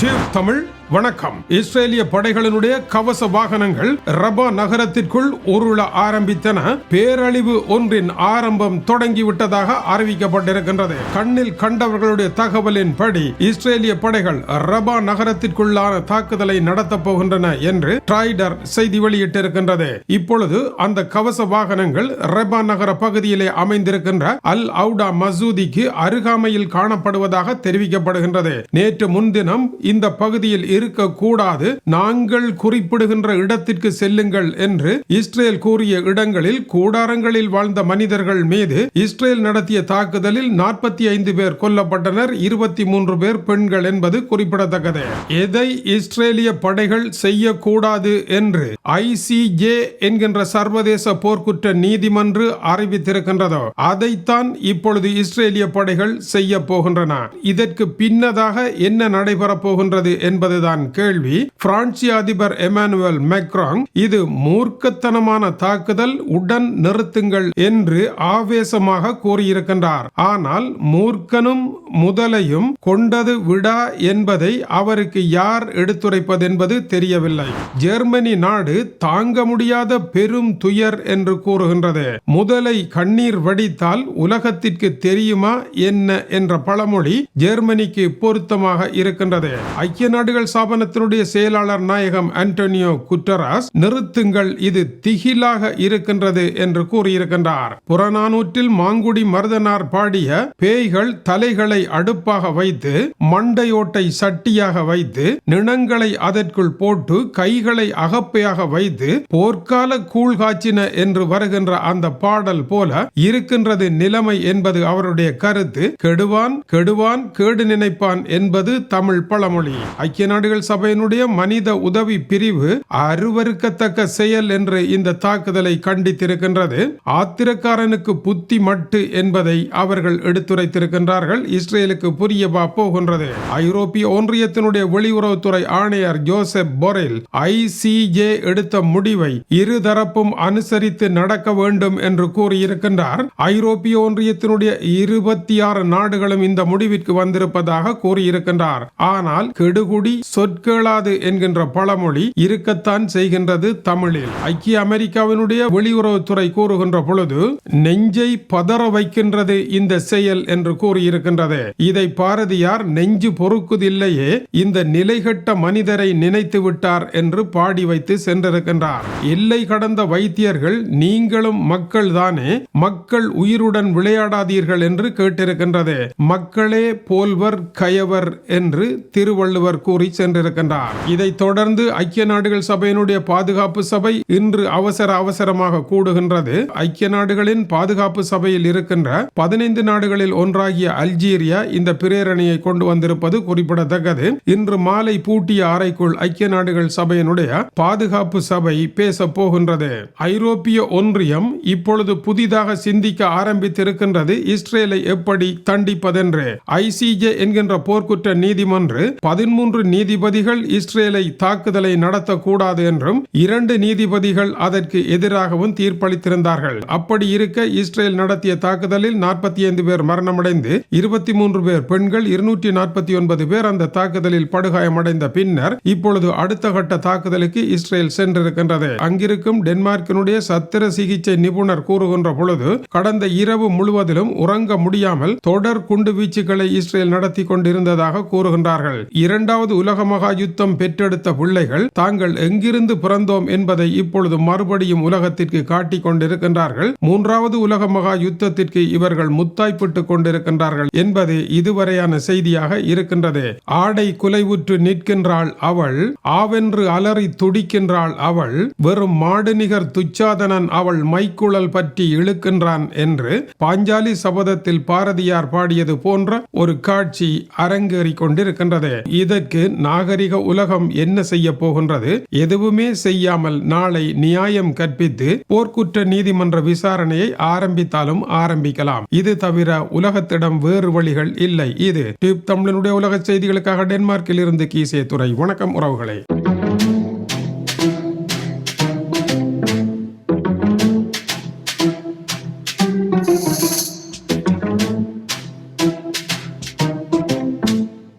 Tube Tamil வணக்கம். இஸ்ரேலிய படைகளினுடைய கவச வாகனங்கள் ரபா நகரத்திற்குள் உருள ஆரம்பித்தன. பேரழிவு ஒன்றின் ஆரம்பம் தொடங்கிவிட்டதாக அறிவிக்கப்பட்டிருக்கின்றது. கண்ணில் கண்டவர்களுடைய தகவலின்படி இஸ்ரேலிய படைகள் ரபா நகரத்திற்குள்ளான தாக்குதலை நடத்தப் போகின்றன என்று ட்ரைடர் செய்தி வெளியிட்டிருக்கின்றது. இப்பொழுது அந்த கவச வாகனங்கள் ரபா நகர பகுதியிலே அமைந்திருக்கின்ற அல் அவுடா மசூதிக்கு அருகாமையில் காணப்படுவதாக தெரிவிக்கப்படுகின்றது. நேற்று முன்தினம் இந்த பகுதியில் இருக்கக்கூடாது. நாங்கள் குறிப்பிடுகின்ற இடத்திற்கு செல்லுங்கள் என்று இஸ்ரேல் கூறிய இடங்களில் கூடாரங்களில் வாழ்ந்த மனிதர்கள் மீது இஸ்ரேல் நடத்திய தாக்குதலில் நாற்பத்தி ஐந்து பேர் கொல்லப்பட்டனர் இருபத்தி மூன்று பேர் பெண்கள் என்பது குறிப்பிடத்தக்கது. எதை இஸ்ரேலிய படைகள் செய்யக்கூடாது என்று ஐசிஜே என்கின்ற சர்வதேச போர்க்குற்ற நீதிமன்று அறிவித்திருக்கின்றதோ அதைத்தான் இப்பொழுது இஸ்ரேலிய படைகள் செய்ய போகின்றன. இதற்கு பின்னதாக என்ன நடைபெறப் போகின்றது என்பதுதான். என்பதுதான் கேள்வி பிரான்சிய அதிபர் எமானுவல் மேக்ராங் இது மூர்க்கத்தனமான தாக்குதல் உடன் நிறுத்துங்கள் என்று ஆவேசமாக கூறியிருக்கின்றார். ஆனால் மூர்க்கனும் முதலையும் கொண்டது விடா என்பதை அவருக்கு யார் எடுத்துரைப்பது என்பது தெரியவில்லை. ஜெர்மனி நாடு தாங்க முடியாத பெரும் துயர் என்று கூறுகின்றது. முதலை கண்ணீர் வடித்தால் உலகத்திற்கு தெரியுமா என்ன என்ற பழமொழி ஜெர்மனிக்கு பொருத்தமாக இருக்கின்றது. ஐக்கிய நாடுகள் ஸ்தாபனத்தினுடைய செயலாளர் நாயகம் ஆண்டோனியோ குட்டராஸ் நிறுத்துங்கள் இது திகிலாக இருக்கின்றது என்று கூறியிருக்கின்றார். புறநானூற்றில் மாங்குடி மருதனார் பாடிய பேய்கள் தலைகளை அடுப்பாக வைத்து மண்டையோட்டை சட்டியாக வைத்து நிணங்களை அதற்குள் போட்டு கைகளை அகப்பையாக வைத்து போர்க்கால கூழ் காய்ச்சின என்று வருகின்ற அந்த பாடல் போல இருக்கின்றது நிலைமை என்பது அவருடைய கருத்து. கெடுவான் கெடுவான் கேடு நினைப்பான் என்பது தமிழ் பழமொழி. ஐக்கிய நாடுகள் சபையினுடைய மனித உதவி பிரிவு அருவருக்கத்தக்க செயல் என்று இந்த தாக்குதலை கண்டித்திருக்கின்றது. ஆத்திரக்காரனுக்கு புத்தி மட்டு என்பதை அவர்கள் எடுத்துரைத்திருக்கின்றார்கள். இஸ்ரேலுக்கு புரியவா போகின்றது. ஐரோப்பிய ஒன்றியத்தினுடைய வெளியுறவுத்துறை ஆணையர் ஜோசப் பொரெல் ஐசிஜே எடுத்த முடிவை இருதரப்பும் அனுசரித்து நடக்க வேண்டும் என்று கூறியிருக்கின்றார். ஐரோப்பிய ஒன்றியத்தினுடைய இருபத்தி ஆறு நாடுகளும் இந்த முடிவிற்கு வந்திருப்பதாக கூறியிருக்கின்றார். ஆனால் கெடுகுடி சொற்கேளாது என்கின்ற பழமொழி இருக்கத்தான் செய்கின்றது தமிழில். ஐக்கிய அமெரிக்காவினுடைய வெளியுறவுத்துறை கூறுகின்ற பொழுது நெஞ்சை பதற வைக்கின்றது இந்த செயல் என்று கூறியிருக்கின்றது. இதை பாரதியார் நெஞ்சு பொறுக்குதில்லையே இந்த நிலைகட்ட மனிதரை நினைத்து விட்டார் என்று பாடி வைத்து சென்றிருக்கின்றார். எல்லை கடந்த வைத்தியர்கள் நீங்களும் மக்கள் தானே மக்கள் உயிருடன் விளையாடாதீர்கள் என்று கேட்டிருக்கின்றது. மக்களே போல்வர் கயவர் என்று திருவள்ளுவர் கூறி சென்றிருக்கின்றார். இதைத் தொடர்ந்து ஐக்கிய நாடுகள் சபையினுடைய பாதுகாப்பு சபை இன்று அவசர அவசரமாக கூடுகின்றது. ஐக்கிய நாடுகளின் பாதுகாப்பு சபையில் இருக்கின்ற பதினைந்து நாடுகளில் ஒன்றாகிய அல்ஜீரியா இந்த பிரேரணையை கொண்டு வந்திருப்பது குறிப்பிடத்தக்கது. இன்று மாலை பூட்டிய அறைக்குள் ஐக்கிய நாடுகள் சபையினுடைய பாதுகாப்பு சபை பேச போகின்றது. ஐரோப்பிய ஒன்றியம் இப்பொழுது புதிதாக சிந்திக்க ஆரம்பித்திருக்கின்றது. இஸ்ரேலை எப்படி தண்டிப்பதென்று. ஐசிஜே என்கின்ற போர்க்குற்ற நீதிமன்று பதிமூன்று நீதி நீதிபதிகள் இஸ்ரேலை தாக்குதலை நடத்தக்கூடாது என்றும் இரண்டு நீதிபதிகள் அதற்கு எதிராகவும் தீர்ப்பளித்திருந்தார்கள். அப்படி இருக்க இஸ்ரேல் நடத்திய தாக்குதலில் நாற்பத்தி ஐந்து பேர் மரணமடைந்து இருபத்தி மூன்று பேர் பெண்கள் இருநூற்றி நாற்பத்தி ஒன்பது பேர் அந்த தாக்குதலில் படுகாயமடைந்த பின்னர் இப்பொழுது அடுத்த கட்ட தாக்குதலுக்கு இஸ்ரேல் சென்றிருக்கின்றது. அங்கிருக்கும் டென்மார்க்கினுடைய சத்திர சிகிச்சை நிபுணர் கூறுகின்ற பொழுது கடந்த இரவு முழுவதிலும் உறங்க முடியாமல் தொடர் குண்டு வீச்சுகளை இஸ்ரேல் நடத்தி கொண்டிருந்ததாக கூறுகின்றார்கள். இரண்டாவது உலக மகா யுத்தம் பெற்றெடுத்த பிள்ளைகள் தாங்கள் எங்கிருந்து பிறந்தோம் என்பதை இப்பொழுது மறுபடியும் உலகத்திற்கு காட்டிக் கொண்டிருக்கின்றார்கள். மூன்றாவது உலக மகா யுத்தத்திற்கு இவர்கள் முத்தாய்ப்பிட்டுக் கொண்டிருக்கின்றார்கள் என்பது இதுவரையான செய்தியாக இருக்கின்றது. ஆடை குலைவுற்று நிற்கின்றாள் அவள் ஆவென்று அலறி துடிக்கின்றாள் அவள் வெறும் மாடுநிகர் துச்சாதனன் அவள் மைக்குழல் பற்றி இழுக்கின்றான் என்று பாஞ்சாலி சபதத்தில் பாரதியார் பாடியது போன்ற ஒரு காட்சி அரங்கேறி கொண்டிருக்கின்றது. இதற்கு நாகரிக உலகம் என்ன செய்ய போகின்றது? எதுவுமே செய்யாமல் நாளை நியாயம் கற்பித்து போர்க்குற்ற நீதிமன்ற விசாரணையை ஆரம்பித்தாலும் ஆரம்பிக்கலாம். இது தவிர உலகத்திடம் வேறு வழிகள் இல்லை. இது டியூப் தமிழனுடைய உலக செய்திகளுக்காக டென்மார்க்கில் இருந்து கீசே துறை வணக்கம் உறவுகளே.